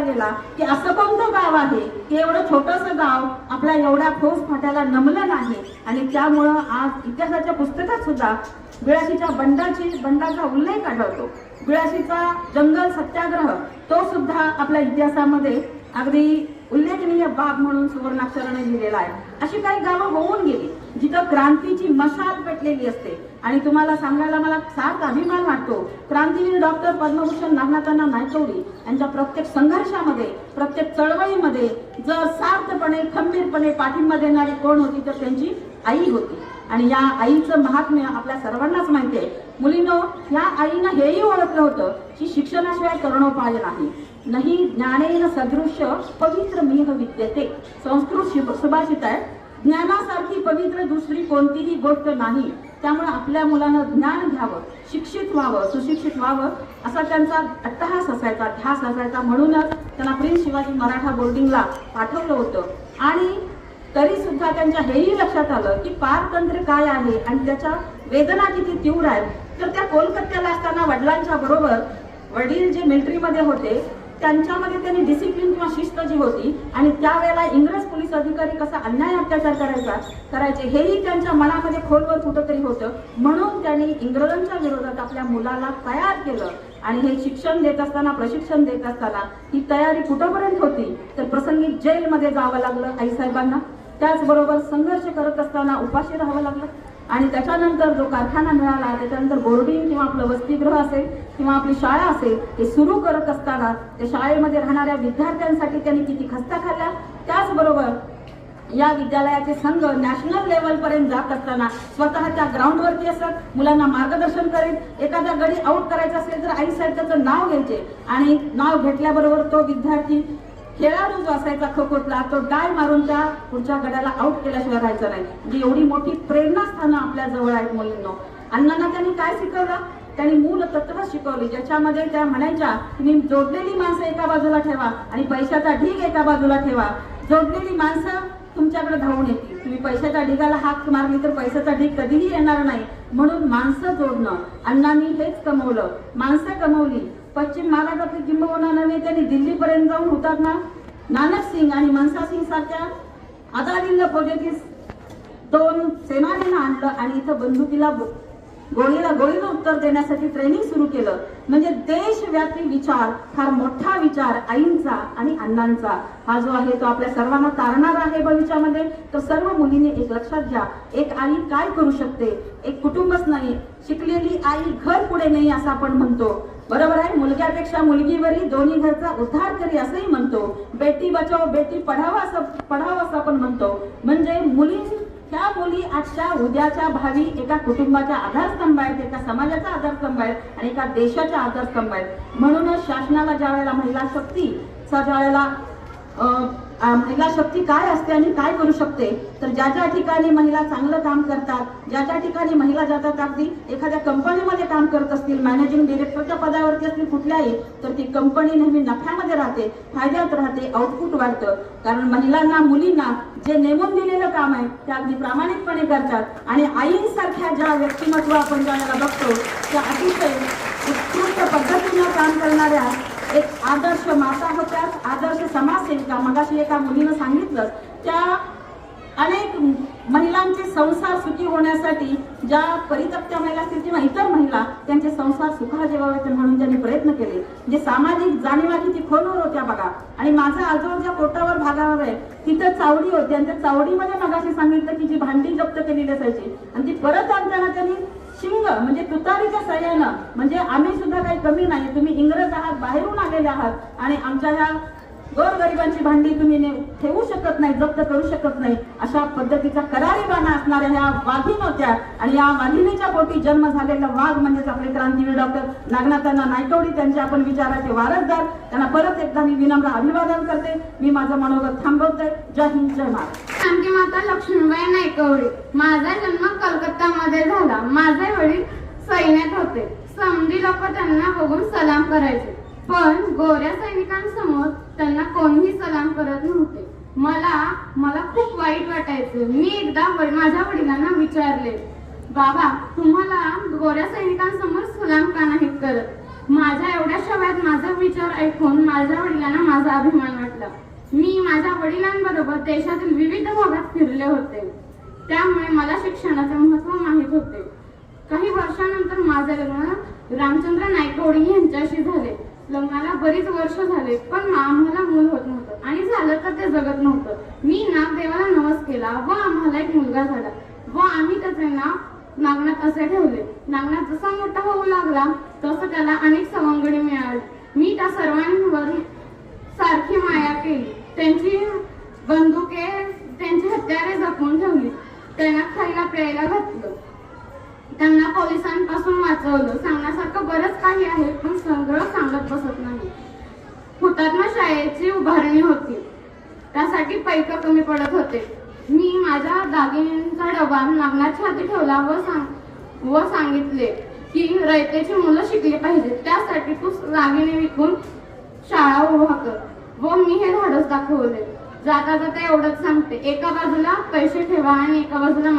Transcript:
गेला की असं कोणतं गाव आहे? की एवढं छोटस गाव आपल्या एवढ्या ठोस फाट्याला नमलं नाही आणि त्यामुळं आज इतिहासाच्या पुस्तकात सुद्धा बिळाशीच्या बंडाची बंडाचा उल्लेख आढळतो. बिळाशीचा जंगल सत्याग्रह तो सुद्धा आपल्या इतिहासामध्ये अगदी उल्लेखनीय बाब म्हणून सुवर्णाक्षराने लिहिलेला आहे. अशी काही गावं होऊन गेली जिथं क्रांतीची मशाल पेटलेली असते. आणि तुम्हाला सांगायला मला सार्थ अभिमान वाटतो. क्रांतीवीर डॉक्टर पद्मभूषण नागनाथांना नायकवडी यांच्या प्रत्येक संघर्षामध्ये प्रत्येक चळवळीमध्ये जर सार्थपणे खंबीरपणे पाठिंबा देणारी कोण होती तर त्यांची आई होती. आणि या आईचं महात्म्य आपल्या सर्वांनाच माहिती आहे. मुलींनो या आईनं हेही ओळखलं होतं की शिक्षणाशिवाय करणोपाय नाही. नाही ज्ञानेन सदृश पवित्र मेह विद्यते। संस्कृत सुभाषित आहे. ज्ञानासारखी पवित्र दुसरी कोणतीही गोष्ट नाही. त्यामुळे आपल्या मुलानं ज्ञान घ्यावं शिक्षित व्हावं सुशिक्षित व्हावं असा त्यांचा अट्टहास असायचा ध्यास असायचा. म्हणूनच त्यांना प्रिन्स शिवाजी मराठा बोर्डिंगला पाठवलं होतं. आणि तरी सुद्धा त्यांच्या हेही लक्षात आलं की पारतंत्र काय आहे आणि त्याच्या वेदना किती तीव्र आहेत. तर त्या कोलकात्याला असताना वडिलांच्या बरोबर वडील जे मिलिटरीमध्ये होते त्यांच्यामध्ये त्यांनी डिसिप्लिन किंवा शिस्त जी होती आणि त्यावेळेला इंग्रज पोलीस अधिकारी कसा अन्याय अत्याचार करायचा करायचे हेही त्यांच्या मनामध्ये खोलवर कुठंतरी होतं. म्हणून त्यांनी इंग्रजांच्या विरोधात आपल्या मुलाला तयार केलं. आणि हे शिक्षण देत असताना प्रशिक्षण देत असताना ही तयारी कुठंपर्यंत होती? तर प्रसंगी जेलमध्ये जावं लागलं आईसाहेबांना त्याचबरोबर संघर्ष करत असताना उपाशी राहावं लागलं. आणि त्याच्यानंतर जो कारखाना मिळाला त्याच्यानंतर बोर्डिंग किंवा आपलं वसतिगृह असेल किंवा आपली शाळा असेल हे सुरू करत असताना त्या शाळेमध्ये राहणाऱ्या विद्यार्थ्यांसाठी त्यांनी किती खस्ता खाल्ल्या त्याचबरोबर या विद्यालयाचे संघ नॅशनल लेवल पर्यंत जात असताना स्वतः त्या ग्राउंडवरती असत मुलांना मार्गदर्शन करेल एखादा गडी आउट करायचा असेल तर आई साहेब त्याचं नाव घ्यायचे. आणि नाव घेतल्याबरोबर तो विद्यार्थी खेळाडू जो असायचा खोखोतला तो डाय मारून त्या पुढच्या गड्याला आउट केल्याशिवाय राहायचं नाही. म्हणजे एवढी मोठी प्रेरणास्थानं आपल्या जवळ आहेत मुलींनो. अण्णांना त्यांनी काय शिकवलं? त्यांनी मूल तत्व शिकवली ज्याच्यामध्ये त्या म्हणायच्या तुम्ही जोडलेली माणसं एका बाजूला ठेवा आणि पैशाचा ढीग एका बाजूला ठेवा. जोडलेली माणसं तुमच्याकडे धावून येतील. तुम्ही पैशाच्या ढिगाला हात मारली तर पैशाचा ढीग कधीही येणार नाही. म्हणून माणसं जोडणं. अण्णांनी हेच कमवलं. माणसं कमवली. पश्चिम महाराष्ट्रातली किंबहुना त्यांनी दिल्लीपर्यंत जाऊन हुतात्मा नानक सिंग आणि मनसा सिंग सारख्या आदालिंग फौजेतील दोन सेनानीनं आणलं आणि इथं बंदुकीला गोळीला गोळीला उत्तर देण्यासाठी ट्रेनिंग सुरू केलं. म्हणजे देशव्यापी विचार फार मोठा विचार आईंचा आणि अण्णांचा. हा जो आहे तो आपल्या सर्वांना तारणार आहे भविष्यामध्ये. तर सर्व मुलींनी एक लक्षात घ्या एक आई काय करू शकते? एक कुटुंबच नाही. शिकलेली आई घर पुढे नाही असं आपण म्हणतो. बरोबर आहे? मुलग्यापेक्षा मुलगीवरी दोन्ही घरचा उद्धार करी असंही म्हणतो. बेटी बचाव बेटी पढावा असं पढावं असं आपण म्हणतो. म्हणजे मुली त्या मुली आजच्या उद्याच्या भावी एका कुटुंबाच्या आधारस्तंभ आहेत एका समाजाचा आधारस्तंभ आहेत आणि एका देशाच्या आधारस्तंभ आहेत. म्हणूनच शासनाला ज्या वेळेला महिला शक्तीचा ज्या वेळेला महिला शक्ती काय असते आणि काय करू शकते? तर ज्या ज्या ठिकाणी महिला चांगलं काम करतात ज्या ज्या ठिकाणी महिला जातात अगदी एखाद्या कंपनीमध्ये काम करत असतील मॅनेजिंग डिरेक्टरच्या पदावरती असतील कुठल्याही तर ती कंपनी नेहमी नफ्यामध्ये राहते फायद्यात राहते आउटपुट वाढतं. कारण महिलांना मुलींना जे नेमून दिलेलं काम आहे ते अगदी प्रामाणिकपणे करतात. आणि आईंसारख्या ज्या व्यक्तिमत्व आपण ज्याला बघतो त्या अतिशय उत्कृष्ट पद्धतीनं काम करणाऱ्या एक आदर्श माता होत्या आदर्श समाजसेविका मगाशी एका मुलीनं सांगितलं त्या अनेक महिलांचे संसार सुखी होण्यासाठी ज्या परितप्त्या महिला असतील किंवा इतर महिला त्यांचे संसार सुखा व्हावेत म्हणून त्यांनी प्रयत्न केले. जे सामाजिक जाणीवा किती खोलवर होत्या बघा. आणि माझा आजोबा ज्या कोटावर भागावर आहे. तिथं चावडी होती आणि त्या चावडीमध्ये मगाशी सांगितलं की जी भांडी जप्त केलेली असायची आणि ती परत आणताना त्यांनी शिंग म्हणजे तुतारीच्या सह्यानं म्हणजे आम्ही सुद्धा काही कमी नाही. तुम्ही इंग्रज आहात बाहेरून आलेले आहात. आणि आमच्या ह्या गोरगरिबांची भांडी तुम्ही ठेवू शकत नाही जप्त करू शकत नाही. अशा पद्धतीचा करारीबाना असणाऱ्या ह्या वाघीण होत्या. आणि या वाघिणीच्या पोटी जन्म झालेला वाघ म्हणजेच आपले क्रांतीवीर डॉक्टर नागनाथांना नायकवडी त्यांचे आपण विचाराचे वारसदार. त्यांना परत एकदा मी विनम्र अभिवादन करते. मी माझं मनोगत थांबवते. जय हिंद जय महाराज आमची माता लक्ष्मीबाई नायकवडी. माझा जन्म कलकत्तामध्ये झाला. माझे वडील सैन्यात होते. समधी लोक त्यांना बघून सलाम करायचे. पण गोऱ्या सैनिकांसमोर त्यांना कोणीही सलाम करत नव्हते. मला मला खूप वाईट वाटायचं. मी एकदा माझ्या वडिलांना विचारले बाबा तुम्हाला गोऱ्या सैनिकांसमोर सलाम का नाही करत? माझ्या एवढ्या शब्दात माझा विचार ऐकून माझ्या वडिलांना माझा अभिमान वाटला. मी माझ्या वडिलांबरोबर देशातील विविध भागात फिरले होते. त्यामुळे मला शिक्षणाचे महत्त्व माहीत होते. काही वर्षानंतर माझे लग्न रामचंद्र नायकवडी यांच्याशी झाले. लग्नाला बरीच वर्ष झाले पण आम्हाला मूल होत नव्हतं. आणि झालं तर ते जगत नव्हतं. मी नागदेवाला नवस केला व आम्हाला एक मुलगा झाला. व आम्ही त्याचे नाव नागनाथ असे ठेवले. नागनाथ जसा मोठा होऊ लागला तसं त्याला अनेक सवंगडी मिळाली. मी त्या सर्वांवर सारखी माया केली. त्यांची बंदुके त्यांची हत्यारे जपून ठेवली. त्यांना खायला प्यायला घातलं. त्यांना पोलिसांपासून वाचवलं. सांगण्यासारखं बरंच काही आहे पण सगळं सांगत बसत नाही. हुतात्मा शाळेची उभारणी होती. त्यासाठी पैक कमी पडत होते. मी माझ्या दागिन्यांचा डबा नागनाथच्या हाती ठेवला व सांग व सांगितले की रयतेची मुलं शिकली पाहिजे त्यासाठी तू दागिने विकून शाळा उभा कर. व मी हे धाडस दाखवले. जाता जाता एवढंच सांगते. एका बाजूला पैसे ठेवा आणि एका बाजूला